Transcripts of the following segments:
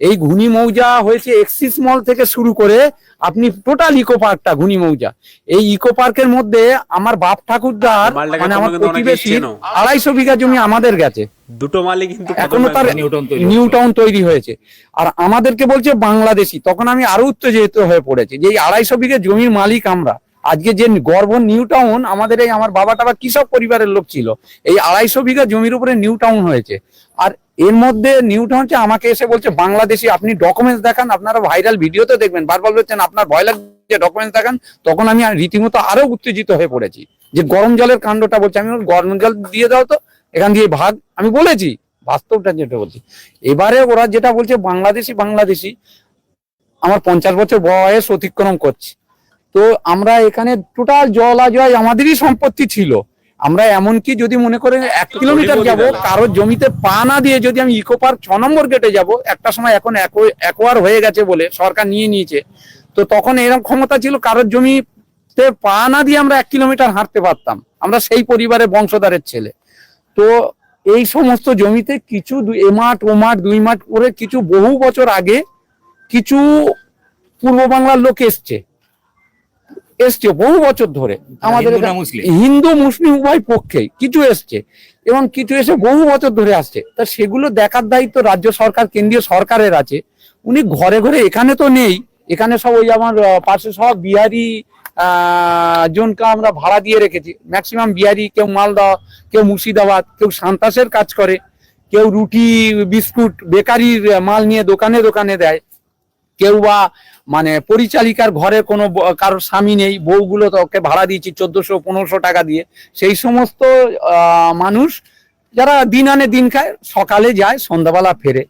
এই ঘুনি মৌজা হয়েছে এক্সিস মল থেকে শুরু করে আপনি টোটাল ইকো পার্কটা ঘুনি মৌজা এই ইকো পার্কের মধ্যে আমার বাপ ঠাকুরদার মানে আমার প্রতিবেশী আড়াইশো বিঘা জমি আমাদের গেছে। দুটো মালই কিন্তু এখনও তার নিউ টাউন তৈরি হয়েছে। আর আমাদেরকে বলছে বাংলাদেশি। তখন আমি আরও উত্তেজিত হয়ে পড়েছি যে এই আড়াইশো বিঘে জমির মালিক আমরা। আজকে যে গর্ব নিউ টাউন আমাদের এই আমার বাবা টাবা কৃষক পরিবারের লোক ছিল? এই আড়াইশো বিঘা জমির উপরে নিউ টাউন হয়েছে। আর এর মধ্যে নিউ টাউন আমাকে এসে বলছে, বাংলাদেশি, আপনি ডকুমেন্টস দেখান, আপনারা ভাইরাল ভিডিওতে দেখবেন। বারবার বলছেন, আপনার ভয় লাগছে ডকুমেন্টস দেখান। তখন আমি রীতিমতো আরও উত্তেজিত হয়ে পড়েছি। যে গরম জলের কাণ্ডটা বলছে, আমি গরম জল দিয়ে দাও তো, এখান দিয়ে ভাগ। আমি বলেছি, বাস্তবটা যেটা বলছি। এবারে ওরা যেটা বলছে, বাংলাদেশি বাংলাদেশি, আমার পঞ্চাশ বছর বয়স অতিক্রম করছে। তো আমরা এখানে টোটাল জলাজয় আমাদেরই সম্পত্তি ছিল। আমরা এমনকি যদি মনে করেন এক কিলোমিটার যাব কারোর জমিতে পা না দিয়ে যদি আমি ইকো পার্ক ছ নম্বর গেটে যাব একটা সময় এখন একোয়ার হয়ে গেছে বলে সরকার নিয়ে নিয়েছে। তো তখন এরকম ক্ষমতা ছিল কারোর জমিতে পা না দিয়ে আমরা এক কিলোমিটার হাঁটতে পারতাম। আমরা সেই পরিবারের বংশধরের ছেলে। তো এই সমস্ত জমিতে কিছু এ মাঠ ও মাঠ দুই মাঠ করে কিছু বহু বছর আগে কিছু পূর্ব বাংলার লোক এসছে। এসছে বহু বছর ধরে। আমাদের হিন্দু মুসলিম? উভয় পক্ষেই কিছু এসছে। এবং কিছু এসে বহু বছর ধরে আসছে। তা সেগুলো দেখার দায়িত্ব রাজ্য সরকার কেন্দ্রীয় সরকারের আছে। উনি ঘরে ঘরে এখানে তো নেই। এখানে সব ওই আমার পাশে সব বিহারি আহ, জনকে আমরা ভাড়া দিয়ে রেখেছি। ম্যাক্সিমাম বিহারি কেউ মালদা কেউ মুর্শিদাবাদ কেউ সান্তাসের কাজ করে। কেউ রুটি বিস্কুট বেকারির মাল নিয়ে দোকানে দোকানে দেয়। কেউ বা মানে পরিচালিকার ঘরে কোনো কারোর স্বামী নেই বউগুলো তো ওকে ভাড়া দিয়েছি চোদ্দশো পনেরোশো টাকা দিয়ে। সেই সমস্ত মানুষ যারা দিন আনে দিন খায় সকালে যায় সন্ধ্যাবেলা ফেরে।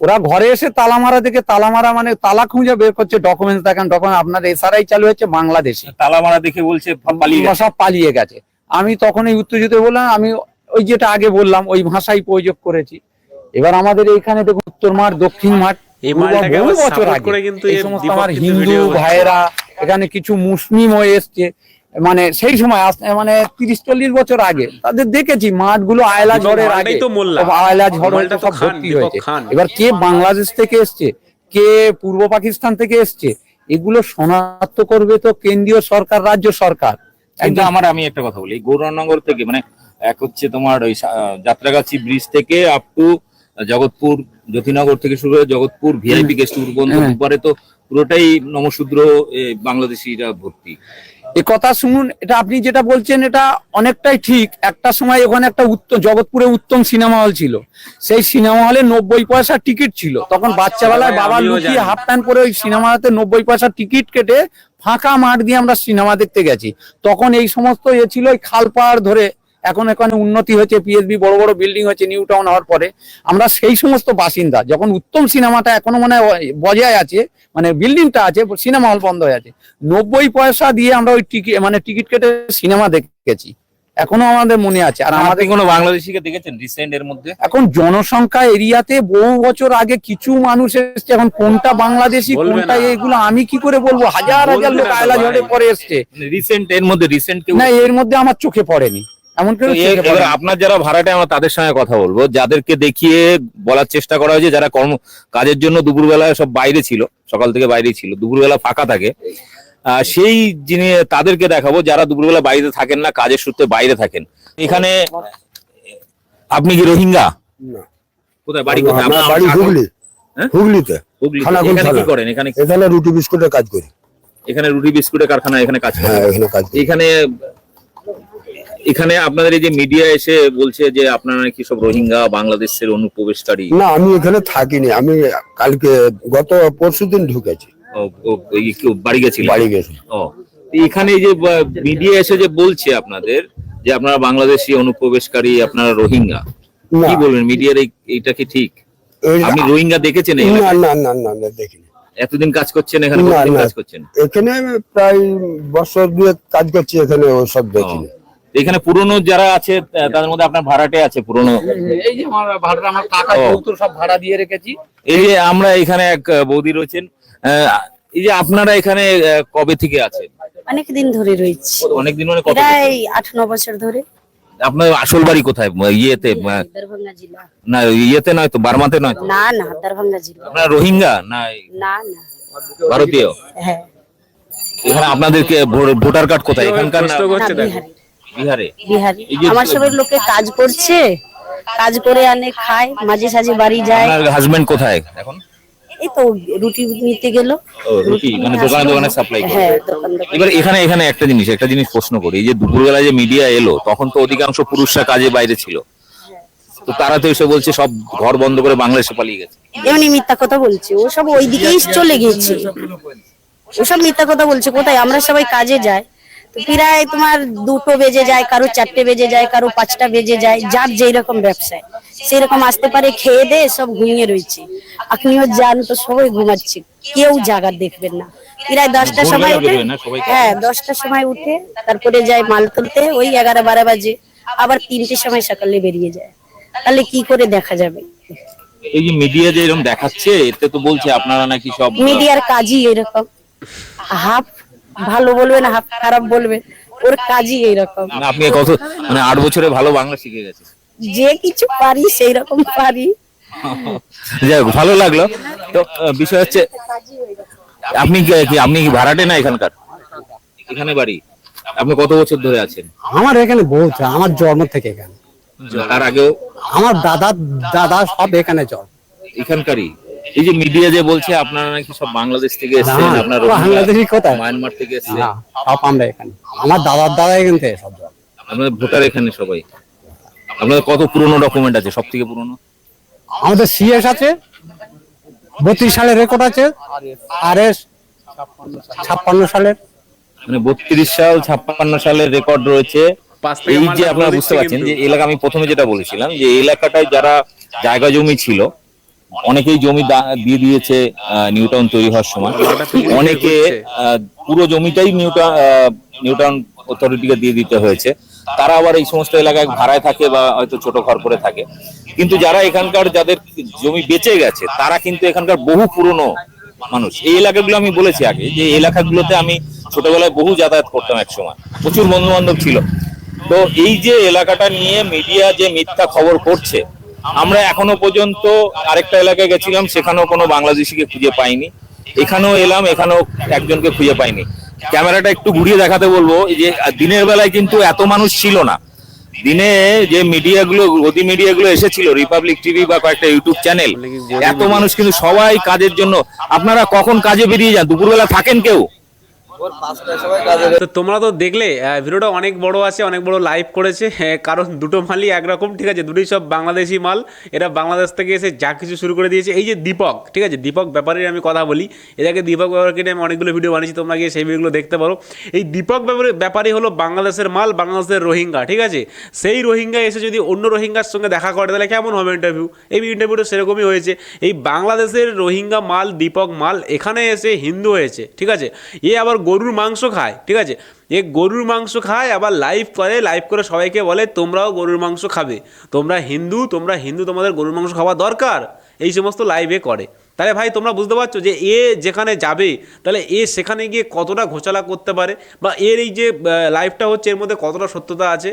ওরা ঘরে এসে তালা মারা থেকে তালা মারা মানে তালা খুঁজে বের করছে ডকুমেন্টস দেখান ডকুমেন্ট আপনার এসআরআই চালু হয়েছে বাংলাদেশে। তালা মারা দেখে বলছে সব পালিয়ে গেছে। আমি তখন এই উত্তেজিত বললাম আমি ওই যেটা আগে বললাম ওই ভাষাই প্রয়োগ করেছি। এবার আমাদের এইখানে দেখুন উত্তর মাঠ দক্ষিণ মাঠ এই মালটাকে বছর আগে কিন্তু এই এ সমস্ত দীপক আমার হিন্দু ভাইয়েরা এখানে কিছু মুসলিম হয়ে এসছে মানে সেই সময় মানে তিরিশ চল্লিশ বছর আগে তাদের দেখেছি মাঠগুলো আয়লা ঝড়ের আগে। তো মোল্লা। সব আয়লা ঝড় সব ভর্তি হয়েছে। এবার কে বাংলাদেশ থেকে এসছে কে পূর্ব পাকিস্তান থেকে এসছে এগুলো শনাক্ত করবে তো কেন্দ্রীয় সরকার রাজ্য সরকার। কিন্তু আমার আমি একটা কথা বলি গৌরনগর থেকে মানে এক হচ্ছে তোমার ওই যাত্রাগাছি ব্রিজ থেকে আপ টু জগৎপুর জ্যোতিনগর থেকে শুরু হয়ে জগৎপুর ভিআইপি গেস্ট পর্যন্ত। উপরে তো পুরোটাই নমশূদ্র বাংলাদেশিরা ভর্তি। এ কথা শুনুন এটা আপনি যেটা বলছেন এটা অনেকটাই ঠিক। একটা সময় ওখানে একটা উত্তম জগৎপুরে উত্তম সিনেমা হল ছিল। সেই সিনেমা হলে নব্বই পয়সা টিকিট ছিল। তখন বাচ্চাবেলায় হ্যাঁ, বাবা লুকিয়ে হাফ প্যান্ট পরে ওই সিনেমা হলে নব্বই পয়সা টিকিট কেটে ফাঁকা মাঠ দিয়ে আমরা সিনেমা দেখতে গেছি। তখন এই সমস্ত এ ছিল ওই খাল পাড় ধরে এখন এখানে উন্নতি হয়েছে পিএসবি বড় বড় বিল্ডিং হয়েছে নিউ টাউন হওয়ার পরে। আমরা সেই সমস্ত বাসিন্দা যখন উত্তম সিনেমাটা এখনও মানে বজায় আছে মানে বিল্ডিংটা আছে সিনেমা হল বন্ধ হয়ে আছে নব্বই পয়সা দিয়ে আমরা ওই টিকিট মানে টিকিট কেটে সিনেমা দেখেছি। এখনও আমাদের মনে আছে। আর আমাদের কোনো বাংলাদেশিকে দেখেছেন রিসেন্ট এর মধ্যে? এখন জনসংখ্যা এরিয়াতে বহু বছর আগে কিছু মানুষ এসছে এখন কোনটা বাংলাদেশি কোনটা। এগুলো আমি কি করে বলব? হাজার হাজার লোক আয়লা ঝড়ে পরে এসছে। রিসেন্ট এর মধ্যে রিসেন্ট না এর মধ্যে আমার চোখে পড়েনি। আপনার যারা ভাড়াটে আমার তাদের সঙ্গে কথা বলব। যাদেরকে দেখিয়ে বলার চেষ্টা করা হয়েছে যারা কর্ম কাজের জন্য দুপুরবেলায় সব বাইরে ছিল সকাল থেকে বাইরে ছিল দুপুরবেলা ফাঁকা থাকে। সেই যিনি তাদেরকে দেখাবো যারা দুপুরবেলা বাইরে থাকেন না কাজের সূত্রে বাইরে থাকেন। এখানে আপনি কি রোহিঙ্গা? কোথায়? বাড়ি কোথায়? বাড়ি হুগলি। হ্যাঁ? হুগলিতে। হুগলিতে। এখানে কি করেন? এখানে এখানে রুটি বিস্কুটের কাজ করি। এখানে রুটি বিস্কুটের কারখানা এখানে কাজ হ্যাঁ করেন এখানে কাজ করি। এখানে আপনাদের এই যে মিডিয়া এসে বলছে যে আপনারা কি সব রোহিঙ্গা বাংলাদেশের অনুপ্রবেশকারী। না আমি এখানে থাকিনি। আমি কালকে গত পরশুদিন ঢুকেছি। বাড়ি গেছিল বাড়ি গেছি ও এখানে এই যে মিডিয়া এসে যে বলছে আপনাদের যে আপনারা বাংলাদেশি অনুপ্রবেশকারী আপনারা রোহিঙ্গা কি বলবেন? মিডিয়ার এইটা কি ঠিক? আপনি রোহিঙ্গা দেখেছেন না না না না না দেখিনি। এতদিন কাজ করছেন এখানে। কাজ করছেন? এখানে প্রায় বছর দুয়ে কাজ করছি এখানে ওসব দেখিনি। এখানে পুরনো যারা আছে আচ্ছা। তাদের মধ্যে আপনার ভাড়াটে আছে পুরনো। এই যে আমার ভাড়া আমার কাকা চৌধুর সব ভাড়া দিয়ে রেখেছি। এই যে আমরা এখানে এক বৌদি রয়েছেন এই যে আপনারা এখানে কবে থেকে আছেন? অনেক দিন ধরে রয়েছে। অনেক দিন মানে কত এই 8 9 বছর ধরে। আপনার আসল বাড়ি কোথায়? ইয়েতে দরভঙ্গা জেলা। না ইয়েতে নয় তো বার্মাতে নয় না না দরভঙ্গা জেলা। আপনারা রোহিঙ্গা? না না ভারতীয়? হ্যাঁ। এখানে আপনাদেরকে ভোটার কার্ড কোথায়? এখানকার বিহারি? আমার সবের লোকে কাজ করছে কাজ করে আনে খায় মাঝে সাঝে বাড়ি যায়। আপনার হাজবেন্ড কোথায় এখন? এই তো রুটি নিতে গেল। ও রুটি মানে দোকানে দোকানে সাপ্লাই করে। হ্যাঁ দোকান দোকান। এবার এখানে এখানে একটা জিনিস একটা জিনিস প্রশ্ন করি। এই যে দুপুরবেলা যে মিডিয়া এলো তখন তো অধিকাংশ পুরুষরা কাজে বাইরে ছিল। তো তারা তো এসে বলছে সব ঘর বন্ধ করে বাংলাদেশে পালিয়ে গেছে। এমনি মিথ্যা কথা বলছে। ও সব ওই দিকেই চলে গিয়েছে ওসব মিথ্যা কথা বলছে। কোথায়? আমরা সবাই কাজে যাই। তো প্রায় তোমার দুটো বেজে যায় কারও চারটে বেজে যায় কারও পাঁচটা বেজে যায় যার যেই রকম ব্যবসায়। সেই রকম আসতে পারে খেয়ে দে সব ঘুমিয়ে রয়েছে। আপনিও যান তো সবাই ঘুমাচ্ছে কেউ জাগার দেখবেন না। প্রায় দশটার সময় উঠে? হ্যাঁ দশটার সময় উঠে তারপরে যায় মাল তুলতে ওই এগারো বারো বাজে আবার তিনটের সময় সকালে বেরিয়ে যায়। তাহলে কি করে দেখা যাবে? এই যে মিডিয়া যে এরকম দেখাচ্ছে এতে তো বলছে আপনারা নাকি সব মিডিয়ার কাজই এরকম। হাফ ভালো বলবেন হাফ খারাপ বলবেন ওর কাজই এরকম মানে আপনি কত মানে আট বছরে ভালো বাংলা শিখে গেছে। যে কিছু পারি সেই রকম পারি। যাই হোক, ভালো লাগল। তো বিষয় হচ্ছে আপনি কি- আপনি কি ভাড়াটে না এখানকার? এখানে বাড়ি। আপনি কত বছর ধরে আছেন? আমার এখানে বহুত আমার জন্ম থেকে এখানে। তার আগেও? আমার দাদা দাদা সব এখানে জন্ম। এখানকারই? এই যে মিডিয়া যে বলছে আপনারা নাকি সব বাংলাদেশ থেকে এসেছেন আপনার বাংলাদেশি কোথায়? মায়ানমার থেকে এসেছেন। না সব আমরা এখানে। আমার দাদার দাদা এখান থেকে সব আপনাদের ভোটার এখানে সবাই। আপনাদের কত পুরনো ডকুমেন্ট আছে সব থেকে পুরনো? আমাদের সিএস আছে বত্রিশ সালের রেকর্ড আছে আর এস ছাপ্পান্ন সালের। মানে বত্রিশ সাল ছাপ্পান্ন সালের রেকর্ড রয়েছে। এই যে আপনারা বুঝতে পারছেন যে এলাকা আমি প্রথমে যেটা বলেছিলাম যে এলাকাটায় যারা জায়গা জমি ছিল অনেকেই জমি দিয়ে দিয়েছে নিউটাউন তৈরি হওয়ার সময়। অনেকে পুরো জমিটাই আহ, নিউটাউন অথরিটিকে দিয়ে দিতে হয়েছে। তারা আবার এই সমস্ত এলাকায় ভাড়ায় থাকে বা হয়তো ছোট ঘর করে থাকে। কিন্তু যারা এখানকার যাদের জমি বেঁচে গেছে তারা কিন্তু এখানকার বহু পুরনো মানুষ। এই এলাকাগুলো আমি বলেছি আগে যে এলাকাগুলোতে আমি ছোটবেলায় বহু যাতায়াত করতাম এক সময়। প্রচুর বন্ধু বান্ধব ছিল। তো এই যে এলাকাটা নিয়ে মিডিয়া যে মিথ্যা খবর করছে আমরা এখনও পর্যন্ত আরেকটা এলাকায় গেছিলাম, সেখানেও কোনো বাংলাদেশিকে খুঁজে পাইনি। এখানেও এলাম, এখানেও একজনকে খুঁজে পাইনি। ক্যামেরাটা একটু ঘুরিয়ে দেখাতে বলব যে দিনের বেলায় কিন্তু এত মানুষ ছিল না। দিনে যে মিডিয়াগুলো, গদি মিডিয়াগুলো এসেছিল রিপাবলিক টিভি বা কয়েকটা ইউটিউব চ্যানেল এত মানুষ কিন্তু সবাই কাজের জন্য, আপনারা কখন কাজে বেরিয়ে যান? দুপুরবেলা থাকেন কেউ? তো তোমরা তো দেখলে ভিডিওটা অনেক বড় আছে অনেক বড় লাইভ করেছে হ্যাঁ, কারণ দুটো মালই একরকম ঠিক আছে দুটোই সব বাংলাদেশি মাল। এরা বাংলাদেশ থেকে এসে যা কিছু শুরু করে দিয়েছে। এই যে দীপক ঠিক আছে দীপক ব্যাপারে আমি কথা বলি। এটাকে দীপক ব্যাপারকে নিয়ে আমি অনেকগুলো ভিডিও বানিয়েছি তোমরা গিয়ে সেই ভিডিওগুলো দেখতে পারো। এই দীপক ব্যাপারে ব্যাপারই হলো বাংলাদেশের মাল বাংলাদেশের রোহিঙ্গা ঠিক আছে? সেই রোহিঙ্গা এসে যদি অন্য রোহিঙ্গার সঙ্গে দেখা করে তাহলে কেমন হবে ইন্টারভিউ এই ইন্টারভিউটা সেরকমই হয়েছে। এই বাংলাদেশের রোহিঙ্গা মাল দীপক মাল এখানে এসে হিন্দু হয়েছে ঠিক আছে? এ আবার গরুর মাংস খায়, ঠিক আছে? এ গরুর মাংস খায়, আবার লাইভ করে লাইভ করে সবাইকে বলে, তোমরাও গরুর মাংস খাবে। তোমরা হিন্দু তোমরা হিন্দু, তোমাদের গরুর মাংস খাওয়া দরকার। এই সমস্ত লাইভে করে। তাহলে ভাই, তোমরা বুঝতে পারছ যে এ যেখানে যাবে, তাহলে এ সেখানে গিয়ে কতটা ঘোচালা করতে পারে? বা এর এই যে লাইভটা হচ্ছে, এর মধ্যে কতটা সত্যতা আছে?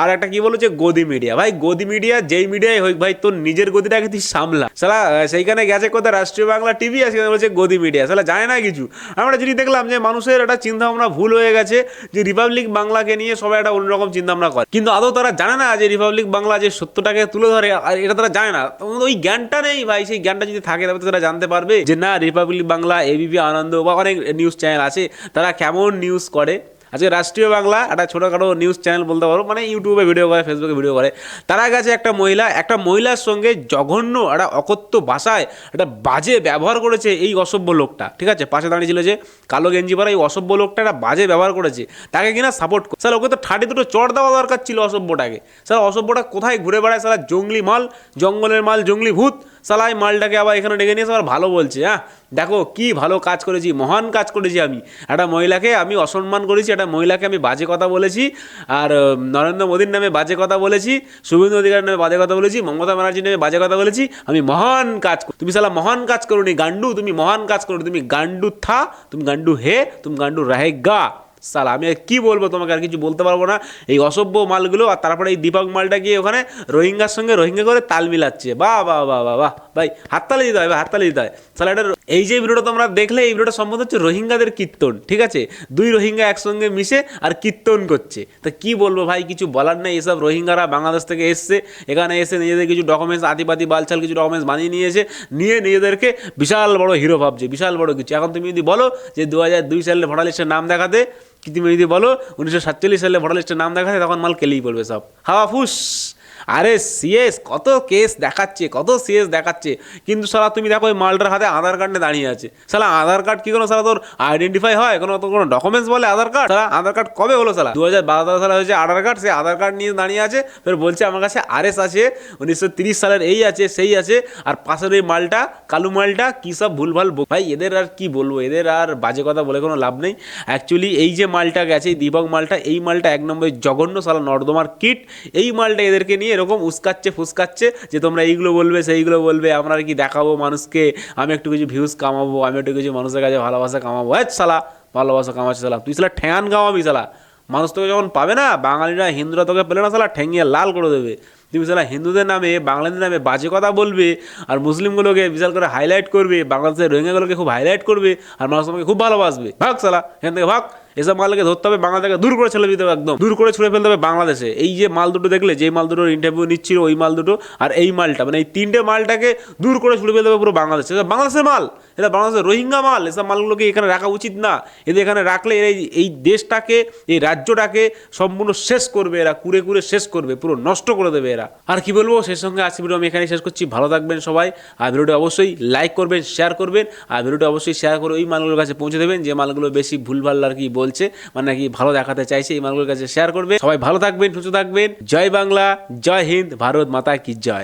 আর একটা কি বলো যে গদি মিডিয়া ভাই, গদি মিডিয়া যেই মিডিয়াই হোক, ভাই, তোর নিজের গদিটাকে তুই সামলা। সালা সেইখানে গেছে কোথায়? রাষ্ট্রীয় বাংলা টিভি আছে বলছে গদি মিডিয়া সালা জানে না কিছু। আমরা যদি দেখলাম যে মানুষের একটা চিন্তা ভাবনা ভুল হয়ে গেছে, যে রিপাবলিক বাংলাকে নিয়ে সবাই একটা অন্যরকম চিন্তা ভাবনা করে। কিন্তু আদৌ তারা জানে না যে রিপাবলিক বাংলা যে সত্যটাকে তুলে ধরে, আর এটা তারা জানে না। ওই জ্ঞানটা নেই, ভাই। সেই জ্ঞানটা যদি থাকে তবে তারা জানতে পারবে যে না রিপাবলিক বাংলা এবিপি আনন্দ বা অনেক নিউজ চ্যানেল আছে। তারা কেমন নিউজ করে? আজকে রাষ্ট্রীয় বাংলা একটা ছোটোখাটো নিউজ চ্যানেল বলতে পারো মানে ইউটিউবে ভিডিও করে ফেসবুকে ভিডিও করে। তারা গেছে একটা মহিলা, একটা মহিলার সঙ্গে জঘন্য একটা অকথ্য ভাষায় একটা বাজে ব্যবহার করেছে এই অসভ্য লোকটা, ঠিক আছে? পাশে দাঁড়িয়ে ছিল যে কালো গেঞ্জি পরা এই অসভ্য লোকটা একটা বাজে ব্যবহার করেছে, তাকে কিনা সাপোর্ট করে স্যার, ওকে তো ঠাটি দুটো চড় দেওয়া দরকার ছিল অসভ্যটাকে। স্যার, অসভ্যটা কোথায় ঘুরে বেড়ায়? স্যার জঙ্গলি মাল, জঙ্গলের মাল, জঙ্গলি ভূত। সালা এই মালটাকে আবার এখানে ডেকে নিয়ে এসে আবার ভালো বলছে হ্যাঁ? দেখো কি ভালো কাজ করেছি, মহান কাজ করেছি আমি। একটা মহিলাকে আমি অসম্মান করেছি, একটা মহিলাকে আমি বাজে কথা বলেছি, আর নরেন্দ্র মোদীর নামে বাজে কথা বলেছি, শুভেন্দু অধিকারের নামে বাজে কথা বলেছি, মমতা ব্যানার্জির নামে বাজে কথা বলেছি, আমি মহান কাজ কর- তুমি সালা মহান কাজ করোনি গান্ডু তুমি মহান কাজ করো তুমি গান্ডু থা, তুমি গান্ডু হে, তুমি গান্ডু রাহেগা সালা, আমি আর কি বলব তোমাকে, আর কিছু বলতে পারব না। এই অসভ্য মালগুলো আর তারপরে এই দীপক মালটা গিয়ে ওখানে রোহিঙ্গার সঙ্গে রোহিঙ্গা করে তাল মিলাচ্ছে। বাহ বাহ বাহ বা বাহ ভাই, হাততালি দিতে হয়, ভাই, হাততালি দিতে হয়। সালা, এটা এই যে ভিডিওটা তোমরা দেখলে, এই ভিডিওটা সম্বন্ধ হচ্ছে রোহিঙ্গাদের কীর্তন, ঠিক আছে? দুই রোহিঙ্গা একসঙ্গে মিশে আর কীর্তন করছে। তা কি বলব ভাই, কিছু বলার নেই, এসব রোহিঙ্গারা বাংলাদেশ থেকে এসছে, এখানে এসে নিজেদের কিছু ডকুমেন্টস আদিপাতি বালছাল কিছু ডকুমেন্টস বানিয়ে নিয়েছে, নিয়ে নিজেদেরকে বিশাল বড় হিরো ভাবছে, বিশাল বড় কিছু। এখন তুমি যদি বলো যে দু হাজার দুই সালে ভোটার লিস্টের নাম দেখাতে কি তুমি যদি বলো, উনিশশো সাতচল্লিশ সালে ভোটার লিস্টের নাম দেখাতে তখন মাল কেলেই পড়বে সব। হাওয়া ফুস! আরে সিএস কত কেস দেখাচ্ছে, কত সিএস দেখাচ্ছে। কিন্তু সালা তুমি দেখো ওই মালটার হাতে আধার কার্ডে দাঁড়িয়ে আছে। সালা আধার কার্ড কি কোনো সালা তোর আইডেন্টিফাই হয়? কোনো তো কোনো ডকুমেন্টস বলে আধার কার্ড সালা আধার কার্ড কবে হলো সালা দু হাজার বারো সালে হয়েছে আধার কার্ড সে আধার কার্ড নিয়ে দাঁড়িয়ে আছে। ফের বলছে আমার কাছে আরএস আছে, উনিশশো তিরিশ সালের এই আছে, সেই আছে। আর পাশের ওই মালটা, কালু মালটা, কী সব ভুলভাল ভাই, এদের আর কি বলব? এদের আর বাজে কথা বলে কোনো লাভ নেই। অ্যাকচুয়ালি এই যে মালটা গেছে, এই দীপক মালটা, এই মালটা এক নম্বর জঘন্য সালা নর্দমার কিট এই মালটা এদেরকে নিয়ে এরকম উস্কাচ্ছে, ফুসকাচ্ছে যে তোমরা এইগুলো বলবে, সেইগুলো বলবে, আমরা কি দেখাবো মানুষকে? আমি একটু কিছু ভিউজ কামাবো, আমি একটু কিছু মানুষের কাছে ভালোবাসা কামাবো। হ্যাঁ সালা ভালোবাসা কামাচ্ছে সালা তুই সালা ঠ্যান কামাবি সালা মানুষ তোকে যখন পাবে না, বাঙালিরা, হিন্দুরা তোকে পেলে না সালা ঠেঙিয়ে লাল করে দেবে। তুমি সালা হিন্দুদের নামে বাংলাদেশের নামে বাজে কথা বলবে আর মুসলিমগুলোকে বিশাল করে হাইলাইট করবে, বাংলাদেশের রোহিঙ্গাগুলোকে খুব হাইলাইট করবে আর মানুষ তোমাকে খুব ভালোবাসবে। ভাগ সালা এখান থেকে ভাগ। এসব মালকে ধরতে হবে বাংলা থেকে দূর করে ছেড়ে দিতে হবে একদম। দূর করে ছুড়ে ফেলতে হবে বাংলাদেশে। এই যে মাল দুটো দেখলে, যে মাল দুটোর ইন্টারভিউ নিচ্ছিল, ওই মাল দুটো আর এই মালটা। মানে এই তিনটে মালটাকে দূর করে ছুড়ে ফেলতে হবে পুরো বাংলাদেশে। এটা বাংলাদেশের মাল। এটা বাংলাদেশের রোহিঙ্গা মাল। এসব মালগুলোকে এখানে রাখা উচিত না। এদের এখানে রাখলে এরা এই- এই দেশটাকে, এই রাজ্যটাকে সম্পূর্ণ শেষ করবে এরা, কুড়ে কুড়ে শেষ করবে, পুরো নষ্ট করে দেবে এরা। আর কি বলব, সেই সঙ্গে আজকে ভিডিও আমি এখানে শেষ করছি। ভালো থাকবেন সবাই। আর ভিডিওটা অবশ্যই লাইক করবেন শেয়ার করবেন। আর ভিডিওটা অবশ্যই শেয়ার করে ওই মালগুলোর কাছে পৌঁছে দেবেন, যে মালগুলো বেশি ভুলভাল আর কি বলছে মানে নাকি ভালো দেখাতে চাইছে, এই মালগুলোর কাছে শেয়ার করবে। সবাই ভালো থাকবেন, সুস্থ থাকবেন। জয় বাংলা, জয় হিন্দ, ভারত মাতা কি জয়।